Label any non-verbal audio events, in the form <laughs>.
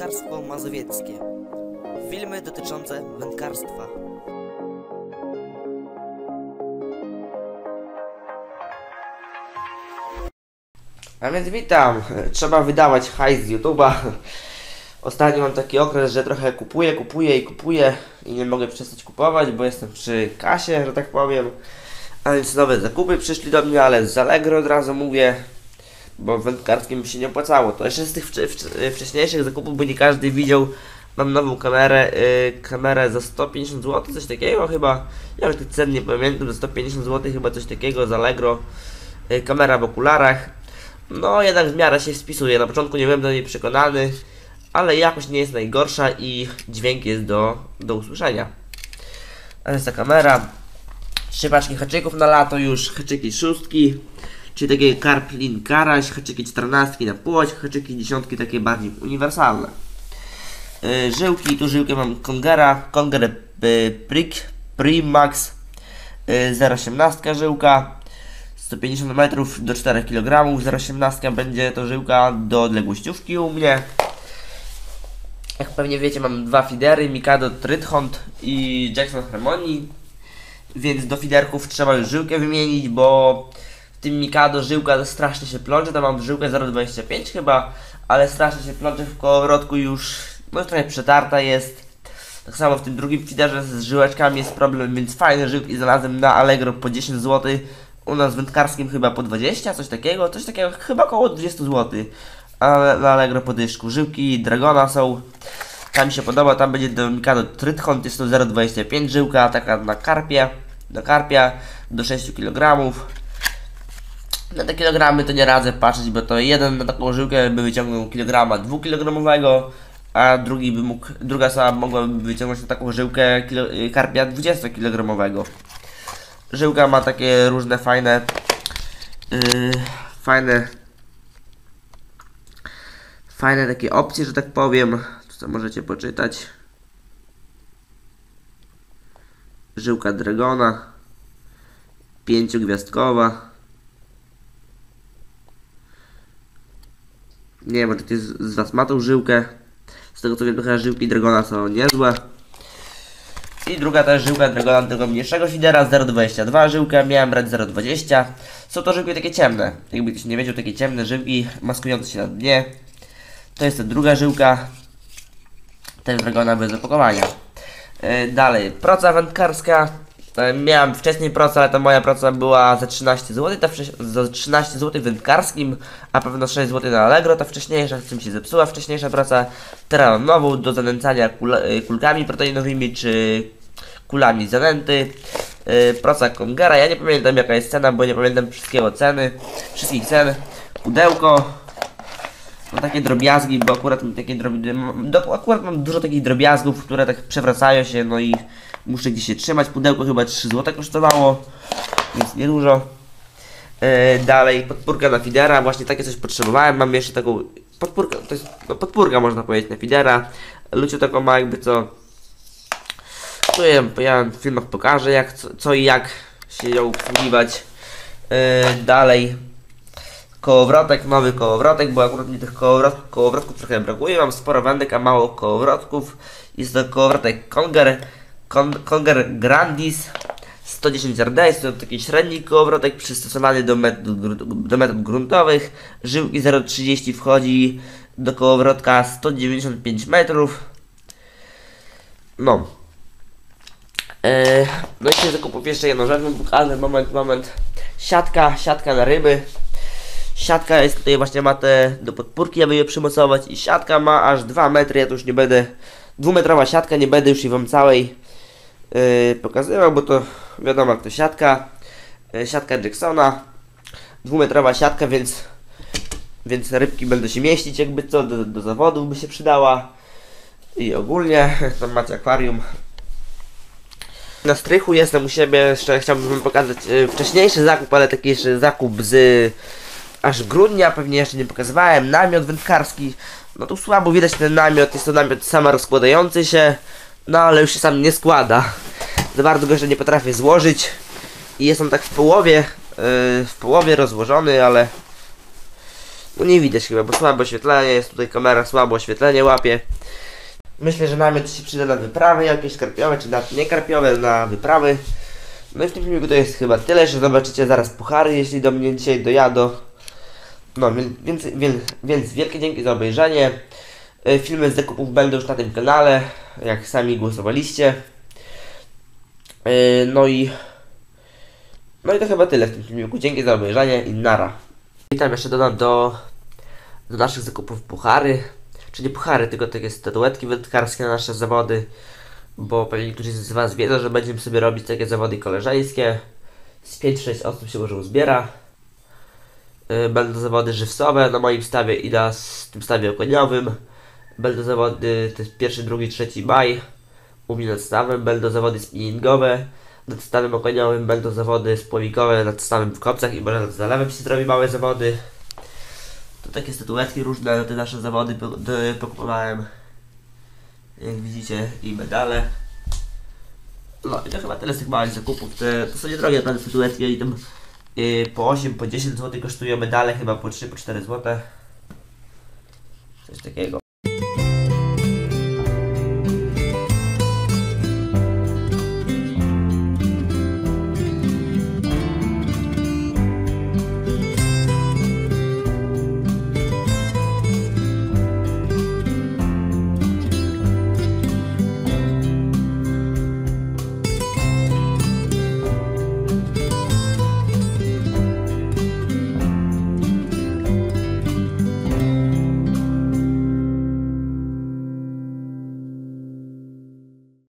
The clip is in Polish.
Wędkarstwo mazowieckie. Filmy dotyczące wędkarstwa. A więc witam. Trzeba wydawać hajs z YouTube'a. Ostatnio mam taki okres, że trochę kupuję, kupuję i kupuję i nie mogę przestać kupować, bo jestem przy kasie, że tak powiem. A więc nowe zakupy przyszli do mnie, ale z Allegro od razu mówię, bo wędkarskim się nie opłacało. To jeszcze z tych wcze- wcze- wcześniejszych zakupów, bo nie każdy widział. Mam nową kamerę, y, kamerę za 150 zł, coś takiego chyba. Ja już tych cen nie pamiętam, za 150 zł chyba coś takiego z Allegro. Y, kamera w okularach. No, jednak w miarę się spisuje. Na początku nie byłem do niej przekonany, ale jakość nie jest najgorsza i dźwięk jest do, do usłyszenia. A jest ta kamera. Trzy paczki haczyków na lato już, haczyki szóstki, czyli takie karplin karaś, haczyki czternastki na płoć, haczyki dziesiątki takie bardziej uniwersalne. Yy, żyłki, tu żyłkę mam Kongera, Konger yy, Prick Primax yy, 0,18 żyłka. 150 metrów do 4 kg, 0,18 będzie to żyłka do odległościówki u mnie. Jak pewnie wiecie, mam dwa fidery, Mikado Trythont i Jackson Harmony, więc do fiderków trzeba już żyłkę wymienić, bo tym Mikado żyłka strasznie się plącze, tam mam żyłkę 0,25 chyba, ale strasznie się plącze w kołowrotku już, no trochę przetarta jest. Tak samo w tym drugim fiderze z żyłeczkami jest problem, więc fajne żyłki znalazłem na Allegro po 10 zł. U nas w wędkarskim chyba po 20, coś takiego, coś takiego, chyba około 20 zł. Ale na Allegro po dyszku. Żyłki Dragona są, tam mi się podoba, tam będzie do Mikado Trythont, jest to 0,25 żyłka, taka na karpie, do karpia, do 6 kg. Na te kilogramy to nie radzę patrzeć, bo to jeden na taką żyłkę by wyciągnął kilograma 2-kilogramowego, a drugi by mógł, druga osoba mogłaby wyciągnąć na taką żyłkę kilo, y, karpia 20-kilogramowego. Żyłka ma takie różne fajne, yy, fajne, fajne takie opcje, że tak powiem. Tu co możecie poczytać. Żyłka Dragona, pięciogwiazdkowa. Nie wiem, czy ty z, was ma tą żyłkę. Z tego co wiem, trochę żyłki Dragona są niezłe. I druga też żyłka Dragona tego mniejszego fidera 0,22 żyłkę, miałem brać 0,20 Są to żyłki takie ciemne, jakby ktoś nie wiedział, takie ciemne żyłki maskujące się na dnie. To jest ta druga żyłka Też Dragona bez opakowania. Yy, Dalej, proca wędkarska Miałem wcześniej procę, ale ta moja proca była za 13 zł ta Za 13 zł wędkarskim, a pewno 6 zł na Allegro Ta wcześniejsza, z czym się zepsuła wcześniejsza praca Teraz nową do zanęcania kul yy, kulkami proteinowymi czy kulami zanęty. Yy, proca Kongera, ja nie pamiętam jaka jest cena, bo nie pamiętam wszystkiego ceny, wszystkich cen. Pudełko, no takie drobiazgi, bo akurat mam takie do, akurat mam dużo takich drobiazgów, które tak przewracają się, no i muszę gdzieś się trzymać. Pudełko chyba 3 zł kosztowało, więc niedużo. Yy, dalej, podpórka na fidera, właśnie takie coś potrzebowałem. Mam jeszcze taką podpórkę, to jest no, podpórka można powiedzieć na fidera. Lucio taką ma jakby co tu ja, ja w filmach pokażę jak, co, co i jak się ją obsługiwać. Yy, dalej kołowrotek, nowy kołowrotek, bo akurat mi tych kołowrot, kołowrotków trochę brakuje. Mam sporo wędek, a mało kołowrotków. Jest to kołowrotek Conger, Con, Conger Grandis 110 RD. Jest to taki średni kołowrotek przystosowany do metod, do metod gruntowych. Żyłki 0,30 wchodzi do kołowrotka 195 metrów. No, Eee, no i się zakupów jeszcze jedną rzecz, pokażę, moment, moment. Siatka, siatka na ryby. Siatka jest tutaj właśnie ma te do podpórki, aby je przymocować i siatka ma aż 2 metry, ja tu już nie będę, dwumetrowa siatka, nie będę już jej wam całej yy, pokazywał, bo to wiadomo jak to siatka. Yy, siatka Jacksona, dwumetrowa siatka, więc więc rybki będą się mieścić jakby co, do, do zawodów by się przydała. I ogólnie, <laughs> tam macie akwarium, na strychu jestem u siebie, jeszcze chciałbym wam pokazać e, wcześniejszy zakup, ale taki jeszcze zakup z aż grudnia, pewnie jeszcze nie pokazywałem, namiot wędkarski. No tu słabo widać ten namiot, jest to namiot samo rozkładający się, no ale już się sam nie składa. Za bardzo go jeszcze nie potrafię złożyć i jest on tak w połowie, e, w połowie rozłożony, ale No nie widać chyba, bo słabe oświetlenie, jest tutaj kamera, słabo oświetlenie łapie. Myślę, że namiot się przyda na wyprawy jakieś karpiowe, czy nawet nie karpiowe, na wyprawy. No i w tym filmiku to jest chyba tyle, że zobaczycie zaraz puchary, jeśli do mnie dzisiaj dojadą. No, więc, więc, więc, wielkie dzięki za obejrzenie. E, Filmy z zakupów będą już na tym kanale, jak sami głosowaliście. E, No i... No i to chyba tyle w tym filmiku. Dzięki za obejrzenie i nara. Witam, jeszcze dodam do, do naszych zakupów puchary. Czy nie puchary, tylko takie statuetki wędkarskie na nasze zawody. Bo pewnie niektórzy z Was wiedzą, że będziemy sobie robić takie zawody koleżeńskie. Z 5-6 osób się może uzbiera. Y, Będą zawody żywcowe na moim stawie i na tym stawie okoniowym. Będą zawody to jest pierwszy, drugi, trzeci maj. U mnie nad stawem będą zawody spinningowe. Nad stawem okoniowym będą zawody spławikowe nad stawem w kopcach i może nad zalewem się zrobi małe zawody. Tu takie statuetki różne na te nasze zawody pokupowałem. Jak widzicie i medale. No i to chyba tyle z tych małych zakupów. Te, to są niedrogie naprawdę statuetki i tam po 8, po 10 zł kosztują medale chyba po 3, po 4 zł. Coś takiego.